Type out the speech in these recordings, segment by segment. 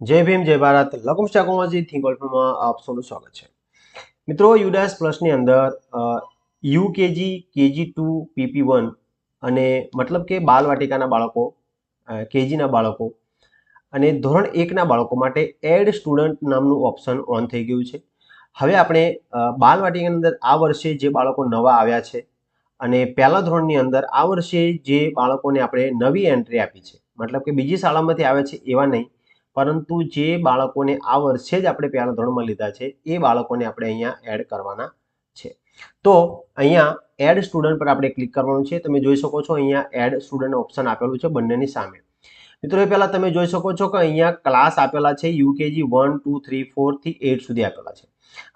જય ભીમ, જય ભારત. લકુમ ટેકનોલોજી થિંક ઓલ્ફમાં આપ સૌનું સ્વાગત છે. મિત્રો, યુડાસ પ્લસની અંદર UKG, KG two, PP one અને મતલબ કે બાલવાટિકાના બાળકો કેજીના બાળકો અને ધોરણ એકના બાળકો માટે એડ સ્ટુડન્ટ નામનું ઓપ્શન ઓન થઈ ગયું છે. હવે આપણે બાલવાટિકાની અંદર આ વર્ષે જે બાળકો નવા આવ્યા છે અને પહેલા ધોરણની અંદર આ વર્ષે જે બાળકોને આપણે નવી એન્ટ્રી આપી છે, મતલબ કે બીજી શાળામાંથી આવે છે એવા નહીં. પરંતુ જે બાળકોને આ વર્ષે જ આપણે પહેલા ધોરણમાં લીધા છે, એ બાળકોને આપણે અહીંયા એડ કરવાના છે. તો અહીંયા એડ સ્ટુડન્ટ પર આપણે ક્લિક કરવાનું છે. તમે જોઈ શકો છો અહીંયા એડ સ્ટુડન્ટ ઓપ્શન આપેલું છે બંનેની સામે. મિત્રો, એ પહેલા તમે જોઈ શકો છો કે અહીંયા ક્લાસ આપેલા છે યુકેજી વન ટુ થ્રી ફોરથી એટ સુધી આપેલા છે.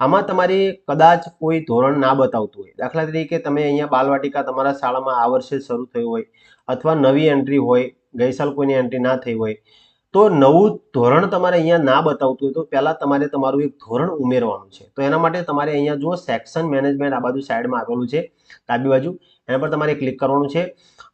આમાં તમારે કદાચ કોઈ ધોરણ ના બતાવતું હોય. દાખલા તરીકે તમે અહીંયા બાલવાટિકા તમારા શાળામાં આ વર્ષે શરૂ થયું હોય અથવા નવી એન્ટ્રી હોય ગઈસાલ કોઈની એન્ટ્રી ના થઈ હોય તો નવું ધોરણ તમારે અહીંયા ના બતાવતું હોય તો પહેલાં તમારે તમારું એક ધોરણ ઉમેરવાનું છે. તો એના માટે તમારે અહીંયા જુઓ સેક્શન મેનેજમેન્ટ આ બાજુ સાઈડમાં આવેલું છે, ડાબી બાજુ. એના પર તમારે ક્લિક કરવાનું છે.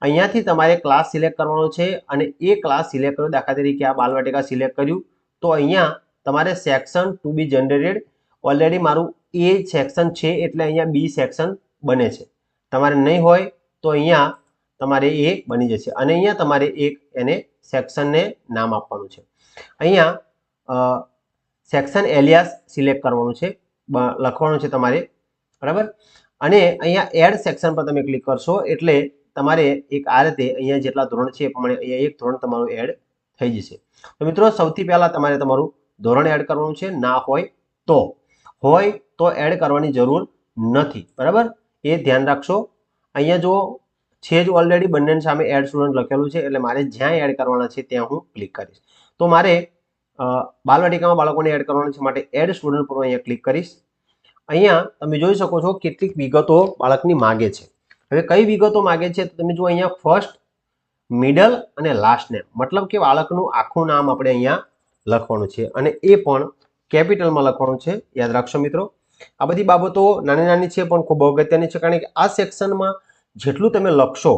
અહીંયાથી તમારે ક્લાસ સિલેક્ટ કરવાનો છે અને એ ક્લાસ સિલેક્ટ કર્યો દાખલા તરીકે આ બાલવાટિકા સિલેક્ટ કર્યું. તો અહીંયા તમારે section to be generated already મારું એ સેક્શન છે એટલે અહીંયા બી સેક્શન બને છે. તમારે નહીં હોય તો અહીંયા તમારે એ બની જશે. અને અહીંયા તમારે એક એને સેક્શનને નામ આપવાનું છે. અહીંયા સેક્શન એલિયાસ સિલેક્ટ કરવાનું છે. લખવાનું છે તમારે. બરાબર? અને અહીંયા એડ સેક્શન પર તમે ક્લિક કરશો એટલે તમારે એક આ રીતે અહીંયા જેટલા ધોરણ છે એ પ્રમાણે અહીંયા એક ધોરણ તમારું એડ થઈ જશે. તો મિત્રો, સૌથી પહેલાં તમારે તમારું ધોરણ એડ કરવાનું છે. ના હોય તો. હોય તો એડ કરવાની જરૂર નથી. બરાબર? એ ધ્યાન રાખશો. અહીંયા જો છે જ ઓલરેડી બંનેની સામે એડ સ્ટુડન્ટ લખેલું છે, એટલે મારે જ્યાં એડ કરવાના છે ત્યાં હું ક્લિક કરીશ. તો મારે બાલવાટિકામાં બાળકોને એડ કરવાના છે માટે એડ સ્ટુડન્ટ પર અહીંયા ક્લિક કરીશ. અહીંયા તમે જોઈ શકો છો કેટલીક વિગતો બાળકની માગે છે. હવે કઈ વિગતો માગે છે તો તમે જુઓ અહીંયા ફર્સ્ટ મિડલ અને લાસ્ટ નેમ મતલબ કે બાળકનું આખું નામ આપણે અહીંયા લખવાનું છે અને એ પણ કેપિટલમાં લખવાનું છે. યાદ રાખશો મિત્રો? આ બધી બાબતો નાની નાની છે પણ ખૂબ અગત્યની છે કારણ કે આ સેક્શનમાં જેટલું તમે લખશો,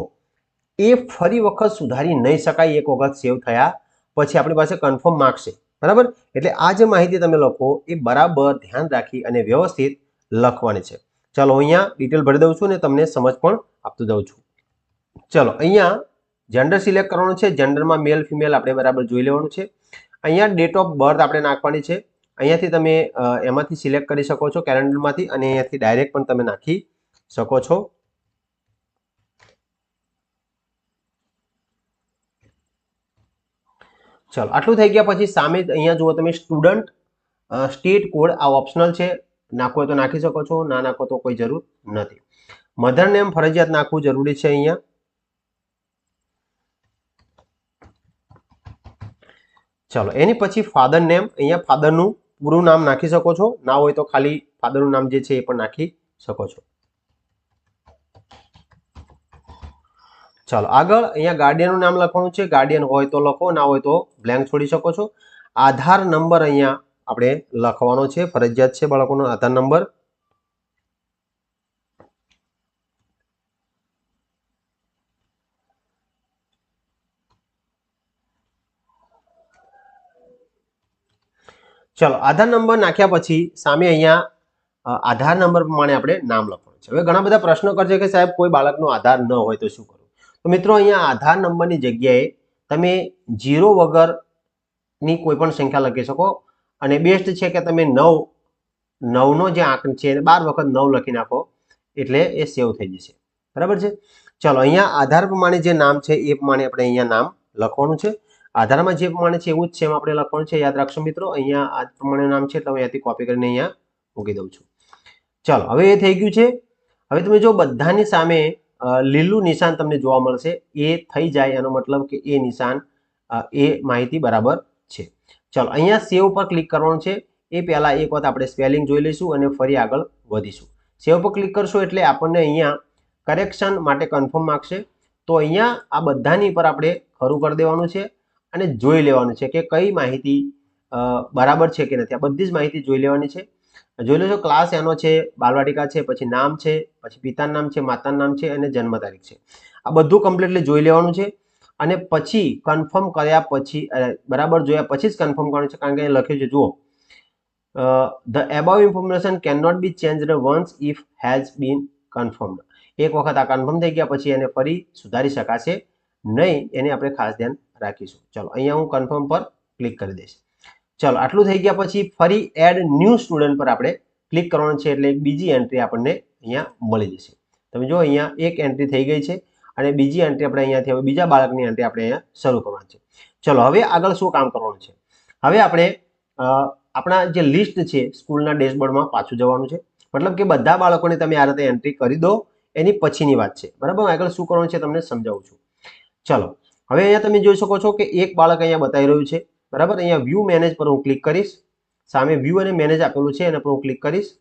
એ ફરી વખત સુધારી નહીં શકાય, એક વખત સેવ થયા પછી આપણી પાસે કન્ફર્મ છે બરાબર? એટલે આ જે માહિતી તમે લખો, એ બરાબર ધ્યાન રાખી અને વ્યવસ્થિત લખવાની છે. ચાલો અહીંયા ડિટેલ ભરી દઉં છું ને તમને સમજ પણ આપતું દઉં છું. ચલો, અહીંયા જેન્ડર સિલેક્ટ કરવાનું છે. જેન્ડરમાં મેલ ફિમેલ આપણે બરાબર જોઈ લેવાનું છે. અહીંયા ડેટ ઓફ બર્થ આપણે નાખવાની છે. અહીંયાથી તમે એમાંથી સિલેક્ટ કરી શકો છો કેલેન્ડરમાંથી અને અહીંયાથી ડાયરેક્ટ પણ તમે નાખી શકો છો. ચાલો, આટલું થઈ ગયા પછી સામે અહીંયા જુઓ તમે સ્ટુડન્ટ સ્ટેટ કોડ આ ઓપ્શનલ છે. નાખવો તો નાખી શકો છો, ના નાખો તો કોઈ જરૂર નથી. મધર નેમ ફરજિયાત નાખવું જરૂરી છે અહીંયા. ચાલો, એની પછી ફાધર નેમ અહીંયા ફાધરનું પૂરું નામ નાખી શકો છો. ના હોય તો ખાલી ફાધરનું નામ જે છે એ પણ નાખી શકો છો. ચાલો, આગળ અહીંયા ગાર્ડિયનનું નામ લખવાનું છે. ગાર્ડિયન હોય તો લખો, ના હોય તો બ્લેન્ક છોડી શકો છો. આધાર નંબર અહીંયા આપણે લખવાનો છે. ફરજિયાત છે બાળકોનો આધાર નંબર ચલો, આધાર નંબર નાખ્યા પછી સામે અહીંયા આધાર નંબર પ્રમાણે આપણે નામ લખવાનું છે. હવે ઘણા બધા પ્રશ્નો કરશે કે સાહેબ, કોઈ બાળકનો આધાર ન હોય તો શું કરવું? તો મિત્રો અહીંયા આધાર નંબરની જગ્યાએ તમે જીરો વગરની કોઈ પણ સંખ્યા લખી શકો. અને બેસ્ટ છે કે તમે નવ, નવનો જે આંક છે એને બાર વખત નવ લખી નાખો એટલે એ સેવ થઈ જશે. બરાબર છે? ચલો, અહીંયા આધાર પ્રમાણે જે નામ છે એ પ્રમાણે આપણે અહીંયા નામ લખવાનું છે. આધારમાં જે પ્રમાણે છે એવું જ સેમ આપણે લખવાનું છે. યાદ રાખશો મિત્રો, અહીંયા આ પ્રમાણે નામ છે એટલે હું અહીંયાથી કોપી કરીને અહીંયા મૂકી દઉં છું. ચાલો, હવે એ થઈ ગયું છે. હવે તમે જો બધાની સામે લીલું નિશાન તમને જોવા મળશે. એ થઈ જાય એનો મતલબ કે એ નિશાન એ માહિતી બરાબર છે. ચાલો, અહીંયા સેવ પર ક્લિક કરવાનું છે. એ પહેલાં એક વખત આપણે સ્પેલિંગ જોઈ લઈશું અને ફરી આગળ વધીશું. સેવ પર ક્લિક કરશો એટલે આપણને અહીંયા કરેક્શન માટે કન્ફર્મ માગશે. તો અહીંયા આ બધાની પર આપણે ખરું કરી દેવાનું છે અને જોઈ લેવાનું છે કે કઈ માહિતી બરાબર છે કે નથી. આ બધી જ માહિતી જોઈ લેવાની છે. જોઈ લેજો, ક્લાસ એનો છે, બાલવાટિકા છે, પછી નામ છે, પછી પિતાનું નામ છે, માતાનું નામ છે અને જન્મ તારીખ છે. આ બધું કમ્પ્લીટલી જોઈ લેવાનું છે અને પછી કન્ફર્મ કર્યા પછી બરાબર જોયા પછી જ કન્ફર્મ કરવાનું છે, કારણ કે લખ્યું છે, જુઓ. The above information can not be change once if has been confirmed એક વખત આ કન્ફર્મ થઈ ગયા પછી એને ફરી સુધારી શકાશે નહીં, એને આપણે ખાસ ધ્યાન રાખીશું. ચલો, અહીંયા હું કન્ફર્મ પર ક્લિક કરી દઈશ. ચલો, આટલું થઈ ગયા પછી ફરી એડ ન્યૂ સ્ટુડન્ટ પર આપણે ક્લિક કરવાનું છે, એટલે બીજી એન્ટ્રી આપણને અહીંયા મળી જશે. તમે જો અહીંયા એક એન્ટ્રી થઈ ગઈ છે અને બીજી એન્ટ્રી આપણે અહીંયાથી હવે બીજા બાળકની એન્ટ્રી આપણે અહીંયા શરૂ કરવાની છે. ચલો, હવે આગળ શું કામ કરવાનું છે? હવે આપણે આપણા જે લિસ્ટ છે સ્કૂલના ડેશબોર્ડમાં પાછું જવાનું છે. મતલબ કે બધા બાળકોને તમે આ રીતે એન્ટ્રી કરી દો, એની પછીની વાત છે. બરાબર? આગળ શું કરવાનું છે તમને સમજાવું છું. ચલો, હવે અહીંયા તમે જોઈ શકો છો કે એક બાળક અહીંયા બતાવી રહ્યું છે. બરાબર? અહીંયા વ્યૂ મેનેજ પર હું ક્લિક કરીશ. સામે વ્યૂ અને મેનેજ આપેલું છે, એના પર હું ક્લિક કરીશ.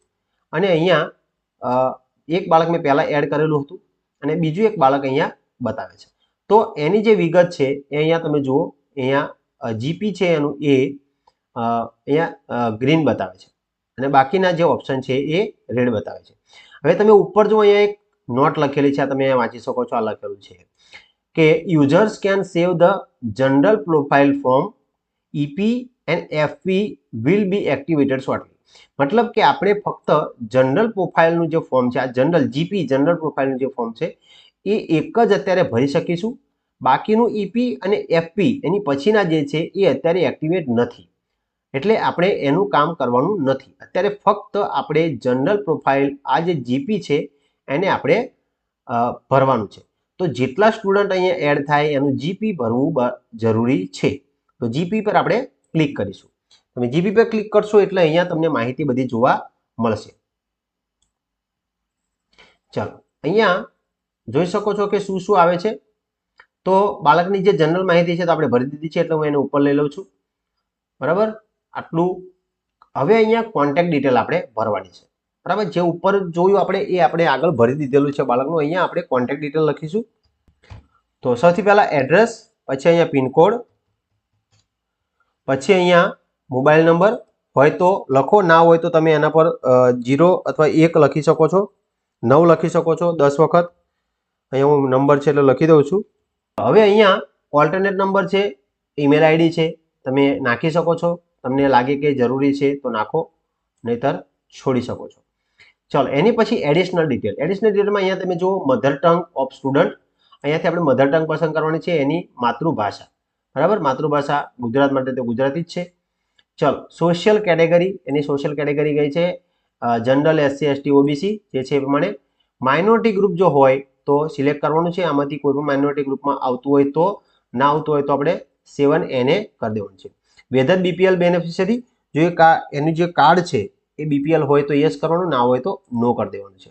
અને અહીંયા એક બાળક મેં પહેલાં એડ કરેલું હતું અને બીજું એક બાળક અહીંયા બતાવે છે. તો એની જે વિગત છે, એ અહીંયા તમે જુઓ, અહીંયા જીપી છે એનું એ અહીંયા ગ્રીન બતાવે છે. અને બાકીના જે ઓપ્શન છે એ રેડ બતાવે છે. હવે તમે ઉપર જો અહીંયા એક નોટ લખેલી છે, આ તમે અહીંયા વાંચી શકો છો, આ લખેલું છે. કે users can save the general profile form EP and FP will be activated shortly મતલબ કે આપણે ફક્ત જનરલ પ્રોફાઇલનું જે ફોર્મ છે, આ જનરલ જીપી જનરલ પ્રોફાઇલનું જે ફોર્મ છે, એ એક જ અત્યારે ભરી શકીશું. બાકીનું ઈપી અને એફપી એની પછીના જે છે, એ અત્યારે એક્ટિવેટ નથી. એટલે આપણે એનું કામ કરવાનું નથી. અત્યારે ફક્ત આપણે જનરલ પ્રોફાઇલ આ જે જીપી છે, એને આપણે ભરવાનું છે. તો જેટલા સ્ટુડન્ટ અહીંયા એડ થાય, એનું જીપી ભરવું જરૂરી છે. તો જીપી પર આપણે ક્લિક કરીશું. તમે જીપી પર ક્લિક કરશો એટલે અહીંયા તમને માહિતી બધી જોવા મળશે. ચાલો, અહીંયા જોઈ શકો છો કે શું શું આવે છે. તો બાળકની જે જનરલ માહિતી છે તો આપણે ભરી દીધી છે એટલે હું એને ઉપર લઈ લઉં છું. બરાબર? આટલું. હવે અહીંયા કોન્ટેક્ટ ડિટેલ આપણે ભરવાની છે. બરાબર? જે ઉપર જોયું આપણે એ આપણે આગળ ભરી દીધેલું છે બાળકનું. અહીંયા આપણે કોન્ટેક્ટ ડિટેલ લખીશું. તો સૌથી પહેલાં એડ્રેસ પછી અહીંયા પિનકોડ પછી અહીંયા મોબાઈલ નંબર હોય તો લખો, ના હોય તો તમે એના પર જીરો અથવા એક લખી શકો છો, નવ લખી શકો છો, દસ વખત. અહીંયા હું નંબર છે એટલે લખી દઉં છું. હવે અહીંયા ઓલ્ટરનેટ નંબર છે ઈમેલ આઈડી છે, તમે નાખી શકો છો. તમને લાગે કે જરૂરી છે તો નાખો, નહીતર છોડી શકો છો. ચાલો, એની પછી એડિશનલ ડિટેલ એડિશનલ ડિટેલમાં અહીંયા તમે જુઓ મધર ટંગ ઓફ સ્ટુડન્ટ અહીંયાથી આપણે મધર ટંગ પસંદ કરવાની છે, એની માતૃભાષા. બરાબર? માતૃભાષા ગુજરાત માટે તો ગુજરાતી જ છે. ચલો સોશિયલ કેટેગરી એની સોશિયલ કેટેગરી કઈ છે? જનરલ એસસી એસટી ઓબીસી જે છે એ પ્રમાણે માઇનોરિટી ગ્રુપ જો હોય તો સિલેક્ટ કરવાનું છે. આમાંથી કોઈ પણ માઇનોરિટી ગ્રુપમાં આવતું હોય તો, ના આવતું હોય તો આપણે સેવન એને કરી દેવાનું છે. વેધર બીપીએલ બેનિફિશિયરી જો એ એનું જે કાર્ડ છે, એ બીપીએલ હોય તો યસ કરવાનું, ના હોય તો નો કરી દેવાનું છે.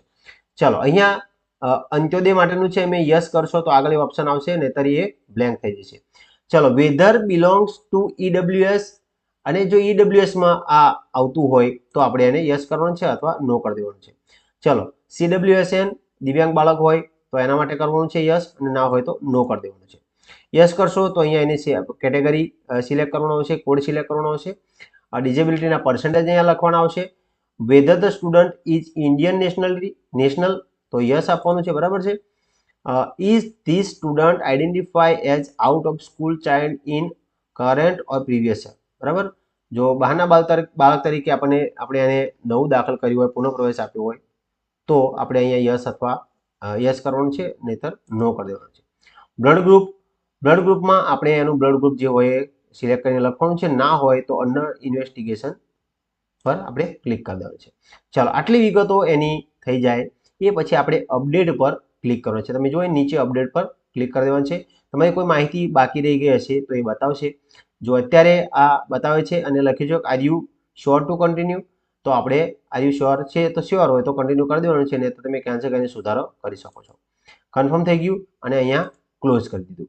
ચાલો, અહીંયા અંત્યોદય માટેનું છે. મેં યસ કરશો તો આગળ ઓપ્શન આવશે, નહીતર એ બ્લેન્ક થઈ જશે. ચલો વેધર બિલોંગ્સ ટુ ઈડબ્લ્યુએસ અને જો ઈડબ્લ્યુએસમાં માં આ આવતું હોય, તો આપણે એને યસ કરવાનું છે અથવા નો કરી દેવાનું છે. ચલો સીડબ્લ્યુએસએન દિવ્યાંગ બાળક હોય, તો એના માટે કરવાનું છે યસ અને ના હોય તો નો કરી દેવાનું છે. યસ કરશો તો અહીંયા એની કેટેગરી સિલેક્ટ કરવાનો આવશે કોડ સિલેક્ટ કરવાનો આવશે. ડિઝેબિલિટીના પર્સન્ટેજ અહીંયા લખવાના આવશે. Whether the student is Indian nationality national તો યસ આપવાનું છે, બરાબર છે? Is this student identify as out of school child in current or previous year? બરાબર? જો બહારના બાળક તરીકે આપણે આપણે એને નવું દાખલ કર્યું હોય પુનઃ પ્રવેશ આપ્યો હોય, તો આપણે અહીંયા યસ અથવા યસ કરવાનું છે, નહીતર નો કરી દેવાનું છે. બ્લડ ગ્રુપ, બ્લડ ગ્રુપમાં આપણે એનું બ્લડ ગ્રુપ જે હોય એ સિલેક્ટ કરીને લખવાનું છે. ના હોય તો અંડર ઇન્વેસ્ટિગેશન પર આપણે ક્લિક કરી દેવાનું છે. ચાલો, આટલી વિગતો એની થઈ જાય. એ પછી આપણે અપડેટ પર ક્લિક કરવાનું છે. તમે જો એ નીચે અપડેટ પર ક્લિક કરી દેવાનું છે. તમારી કોઈ માહિતી બાકી રહી ગઈ હશે તો એ બતાવશે. જો અત્યારે આ બતાવે છે અને લખી જો are you sure to continue તો આપણે આર યુ શ્યોર છે તો શ્યોર હોય તો કન્ટિન્યુ કરી દેવાનું છે ને તો તમે કેન્સલ કરીને સુધારો કરી શકો છો. કન્ફર્મ થઈ ગયું અને અહીંયા ક્લોઝ કરી દીધું.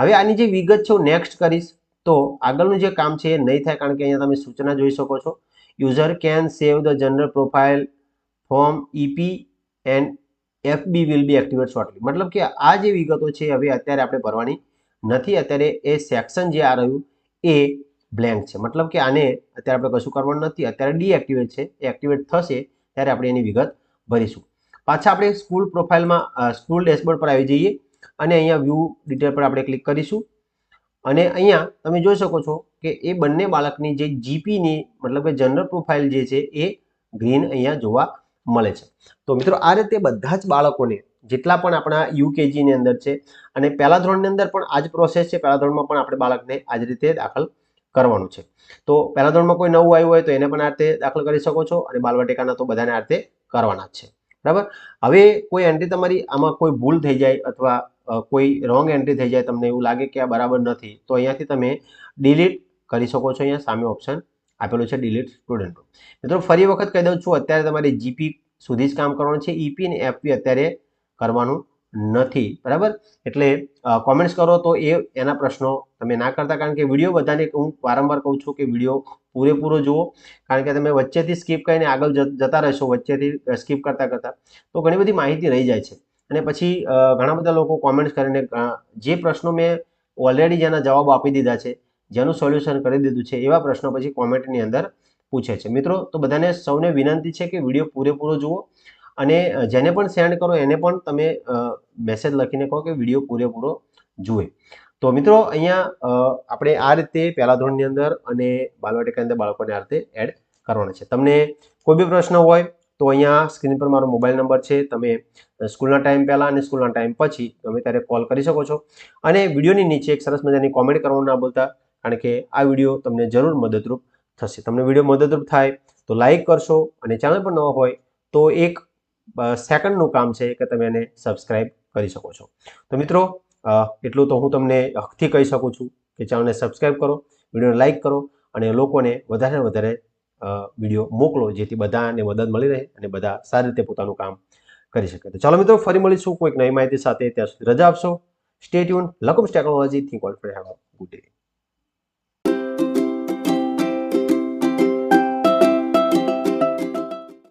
હવે આની જે વિગત છે, હું નેક્સ્ટ કરીશ. તો આગળનું જે કામ છે એ નહીં થાય કારણ કે અહીંયા તમે સૂચના જોઈ શકો છો. User can save the general profile form EP and FB will be activate shortly મતલબ કે આ જે વિગતો છે હવે અત્યારે આપણે ભરવાની નથી. અત્યારે એ સેક્શન જે આ રહ્યું એ બ્લેન્ક છે. મતલબ કે આને અત્યારે આપણે કશું કરવાનું નથી. અત્યારે ડીએક્ટિવેટ છે. એ એક્ટિવેટ થશે ત્યારે આપણે એની વિગત ભરીશું. પાછા આપણે સ્કૂલ પ્રોફાઇલમાં સ્કૂલ ડેશબોર્ડ પર આવી જઈએ અને અહીંયા વ્યૂ ડિટેલ પર આપણે ક્લિક કરીશું. અને અહીંયા તમે જોઈ શકો છો કે એ બંને બાળકની જે જીપીની મતલબ કે જનરલ પ્રોફાઇલ જે છે એ ગ્રીન અહીંયા જોવા મળે છે. તો મિત્રો, આ રીતે બધા જ બાળકોને જેટલા પણ આપણા યુકેજીની અંદર છે અને પહેલા ધોરણની અંદર પણ આ જ પ્રોસેસ છે, પહેલા ધોરણમાં પણ આપણે બાળકને આ જ રીતે દાખલ કરવાનું છે. તો પહેલા ધોરણમાં કોઈ નવું આવ્યું હોય તો એને પણ આ રીતે દાખલ કરી શકો છો અને બાલવાટિકાના તો બધાને આ રીતે કરવાના જ છે. બરાબર? હવે કોઈ એન્ટ્રી તમારી આમાં કોઈ ભૂલ થઈ જાય અથવા કોઈ રોંગ એન્ટ્રી થઈ જાય, તમને એવું લાગે કે આ બરાબર નથી, તો અહીંયાથી તમે ડિલીટ કરી શકો છો અહીંયા સામે ઓપ્શન આપેલું છે ડિલીટ સ્ટુડન્ટ મિત્રો, ફરી વખત કહી દઉં છું, અત્યારે તમારે જીપી સુધી જ કામ કરવાનું છે. ઈપી અને એફપી અત્યારે કરવાનું નથી. બરાબર? એટલે કોમેન્ટ્સ કરો તો એ, એના પ્રશ્નો તમે ના કરતા. કારણ કે વીડિયો બધાને હું વારંવાર કહું છું કે વીડિયો પૂરેપૂરો જુઓ. કારણ કે તમે વચ્ચેથી સ્કીપ કરીને આગળ જતા રહેશો, વચ્ચેથી સ્કીપ કરતા કરતા. તો ઘણી બધી માહિતી રહી જાય છે. અને પછી ઘણા બધા લોકો કોમેન્ટ્સ કરીને જે પ્રશ્નો મેં ઓલરેડી જેના જવાબ આપી દીધા છે. જેનું સોલ્યુશન કરી દીધું છે એવા પ્રશ્નો પછી કોમેન્ટની અંદર પૂછે છે. મિત્રો, તો બધાને સૌને વિનંતી છે કે વીડિયો પૂરેપૂરો જુઓ અને જેને પણ સેન્ડ કરો એને પણ તમે મેસેજ લખીને કહો કે વીડિયો પૂરેપૂરો જુએ. તો મિત્રો, અહીંયા આપણે આ રીતે પહેલા ધોરણની અંદર અને બાલવાટિકાની અંદર બાળકોને આ રીતે એડ કરવાના છે. તમને કોઈ બી પ્રશ્ન હોય તો અહીંયા સ્ક્રીન પર મારો મોબાઈલ નંબર છે. તમે સ્કૂલના ટાઈમ પહેલાં અને સ્કૂલના ટાઈમ પછી તમે ત્યારે કોલ કરી શકો છો. અને વિડીયોની નીચે એક સરસ મજાની કોમેન્ટ કરવાનું ના ભૂલતા. કારણ કે આ વીડિયો તમને જરૂર મદદરૂપ થશે. તમને વીડિયો મદદરૂપ થાય તો લાઈક કરશો અને ચેનલ પર ન હોય તો એક સેકન્ડનું કામ છે કે તમે એને સબસ્ક્રાઇબ કરી શકો છો. તો મિત્રો એટલું તો હું તમને હકથી કહી શકું છું કે ચેનલને સબસ્ક્રાઇબ કરો, વિડીયોને લાઈક કરો અને લોકોને વધારે વધારે વીડિયો મોકલો જેથી બધાને મદદ મળી રહે અને બધા સારી રીતે પોતાનું કામ કરી શકે. તો ચાલો મિત્રો, ફરી મળીશું કોઈક નવી માહિતી સાથે. ત્યાં સુધી રજા આપશો. સ્ટેટ યુન લકમ્સ technology think all for have good day